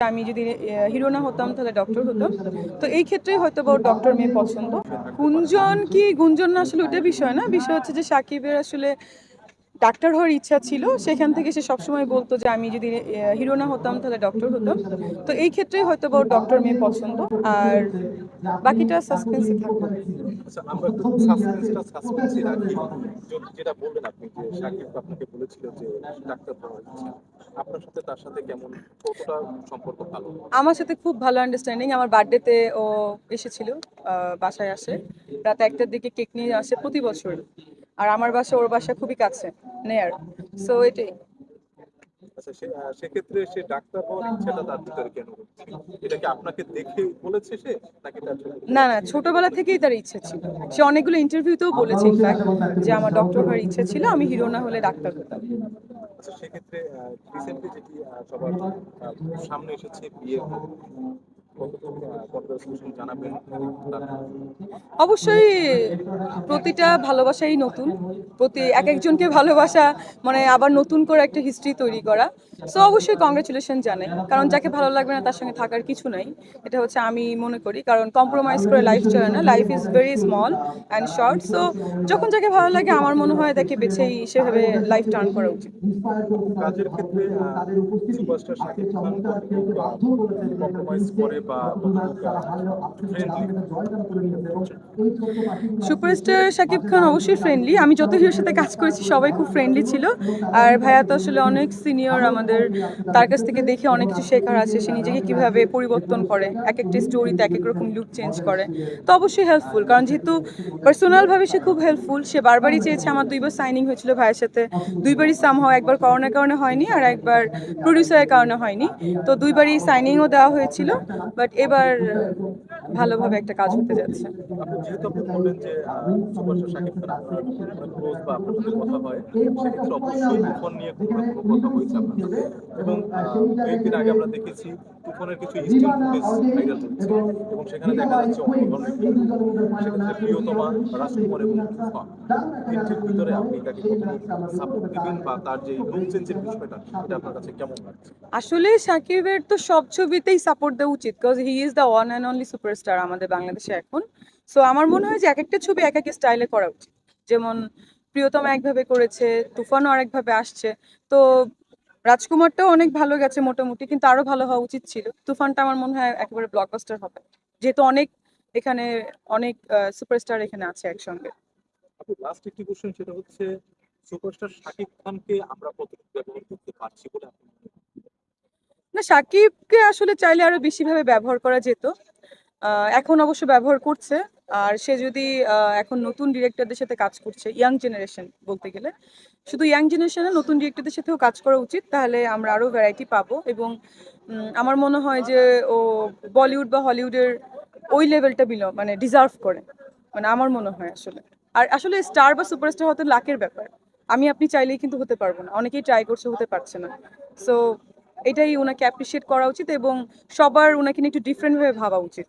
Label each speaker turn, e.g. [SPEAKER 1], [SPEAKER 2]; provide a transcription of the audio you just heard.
[SPEAKER 1] আমি যদি হিরো না হতাম, তাহলে ডক্টর হতাম। তো এই ক্ষেত্রে হয়তো বা ডক্টর মেয়ে পছন্দ। গুঞ্জন কি? গুঞ্জন না আসলে ওটা বিষয় না? বিষয় হচ্ছে যে সাকিবের আসলে ডাক্তার হওয়ার ইচ্ছা ছিল সেখান থেকে সে সবসময় বলতো যে আমি যদি হিরো না হতাম তাহলে ডক্টর হতাম। তো এই ক্ষেত্রে হয়তো বা ডক্টর মেয়ে পছন্দ আর বাকিটা সাসপেন্সে থাকবে
[SPEAKER 2] আচ্ছা আমরা একটু সাসপেন্সটা সাসপেন্সই রাখি। যে- যেটা বললেন আপনি যে সাকিব আপনাকে বলেছিল যে ডাক্তার হওয়ার ইচ্ছা। আপনার সাথে তার সাথে কেমন কতটা সম্পর্ক ভালো?
[SPEAKER 1] আমার সাথে খুব ভালো আন্ডারস্ট্যান্ডিং আমার বার্থডেতে ও এসেছিল বাসায় আসে। রাত একটার দিকে কেক নিয়ে আসে প্রতি বছর। আর আমার বাসা ওর বাসা খুবই কাছে নেয়ার সো এটাই।
[SPEAKER 2] আচ্ছা সে সেক্ষেত্রে সে ডাক্তার হওয়ার ইচ্ছাটা তার ভিতরে কেন এটা কি আপনাকে দেখে বলেছে সে নাকি তার
[SPEAKER 1] না না ছোটবেলা থেকেই তার ইচ্ছা ছিল। সে অনেকগুলো ইন্টারভিউতেও বলেছে ইনফ্যাক্ট যে আমার ডক্টর হওয়ার ইচ্ছা ছিল আমি হিরো না হলে ডাক্তার হতাম।
[SPEAKER 2] আচ্ছা সেক্ষেত্রে রিসেন্টলি যেটি সবার সামনে এসেছে বিয়ে
[SPEAKER 1] অবশ্যই প্রতিটা ভালোবাসাই নতুন। প্রতি এক একজনকে ভালোবাসা মানে আবার নতুন করে একটা হিস্ট্রি তৈরি করা। সো অবশ্যই কংগ্রেচুলেশন জানাই। কারণ যাকে ভালো লাগবে না তার সঙ্গে থাকার কিছু নাই। এটা হচ্ছে আমি মনে করি। কারণ কম্প্রোমাইজ করে লাইফ চলে না। Life is very small and short so যখন যাকে ভালো লাগে আমার মনে হয় তাকে বেছেই সেভাবে লাইফ টার্ন করা উচিত।
[SPEAKER 2] কাজের ক্ষেত্রে সুপারস্টার শাকিব খান কম্প্রোমাইজ করে বা
[SPEAKER 1] সুপারস্টার শাকিব খান অবশ্যই ফ্রেন্ডলি আমি যত হিরোর সাথে কাজ করেছি সবাই খুব ফ্রেন্ডলি ছিল। আর ভাইয়া তো আসলে অনেক সিনিয়র আমাদের তার কাছ থেকে দেখে অনেক কিছু শেখার আছে। সে নিজেকে কীভাবে পরিবর্তন করে এক একটা স্টোরিতে এক এক রকম লুক চেঞ্জ করে। তো অবশ্যই হেল্পফুল কারণ যেহেতু পার্সোনালভাবে সে খুব হেল্পফুল সে বারবারই চেয়েছে আমার দুইবার সাইনিং হয়েছিল ভাইয়ের সাথে। দুইবারই সাম হয় একবার করোনার কারণে হয়নি আর একবার প্রডিউসারের কারণে হয়নি। তো দুইবারই সাইনিংও দেওয়া হয়েছিল বাট এবার ভালোভাবে একটা কাজ হতে যাচ্ছে।
[SPEAKER 2] অবশ্যই নিয়ে কথা এবং কয়েকদিন আগে আমরা দেখেছি তুফানের কিছু স্টিল ফুটেজ ভাইরাল হচ্ছে। এবং সেখানে দেখা যাচ্ছে অনেক ধরনের সেক্ষেত্রে প্রিয়তমা রাজকুমার এবং তুফান। তিনটির ভিতরে আপনি তাকে সাপোর্ট দিবেন বা তার যে লুক চেঞ্জের বিষয়টা এটা আপনার কাছে কেমন লাগছে?
[SPEAKER 1] আসলে সাকিবের তো সব ছবিতেই সাপোর্ট দেওয়া উচিত because he is the one and only superstar আমাদের বাংলাদেশে এখন। সো আমার মনে হয় যে এক একটা ছবি এক এক স্টাইলে করা উচিত। যেমন প্রিয়তমা একভাবে করেছে তুফানও আরেকভাবে আসছে। তো রাজকুমারটাও অনেক ভালো গেছে মোটামুটি কিন্তু আরও ভালো হওয়া উচিত ছিল। তুফানটা আমার মনে হয় একেবারে ব্লকবাস্টার হবে। যেহেতু অনেক এখানে অনেক সুপারস্টার এখানে আছে একসঙ্গে।
[SPEAKER 2] লাস্ট একটি কোশ্চেন সেটা হচ্ছে সুপারস্টার শাকিব খানকে আমরা কতটুকু ব্যবহার করতে পারছি বলে আপনি
[SPEAKER 1] না সাকিবকে আসলে চাইলে আরও বেশিভাবে ব্যবহার করা যেত। এখন অবশ্য ব্যবহার করছে। আর সে যদি এখন নতুন ডিরেক্টরদের সাথে কাজ করছে ইয়াং জেনারেশন বলতে গেলে, শুধু ইয়াং জেনারেশনে নতুন ডিরেক্টরদের সাথেও কাজ করা উচিত, তাহলে আমরা আরও ভ্যারাইটি পাবো। এবং আমার মনে হয় যে ও বলিউড বা হলিউডের ওই লেভেলটা বিল মানে ডিজার্ভ করে। মানে আমার মনে হয় আসলে। আর আসলে স্টার বা সুপারস্টার হতে লাকের ব্যাপার। আমি, আপনি চাইলেই কিন্তু হতে পারব না। অনেকেই ট্রাই করছে, হতে পারছে না। সো এটাই ওনাকে অ্যাপ্রিসিয়েট করা উচিত এবং সবার ওনাকে নিয়ে একটু ডিফারেন্টভাবে ভাবা উচিত।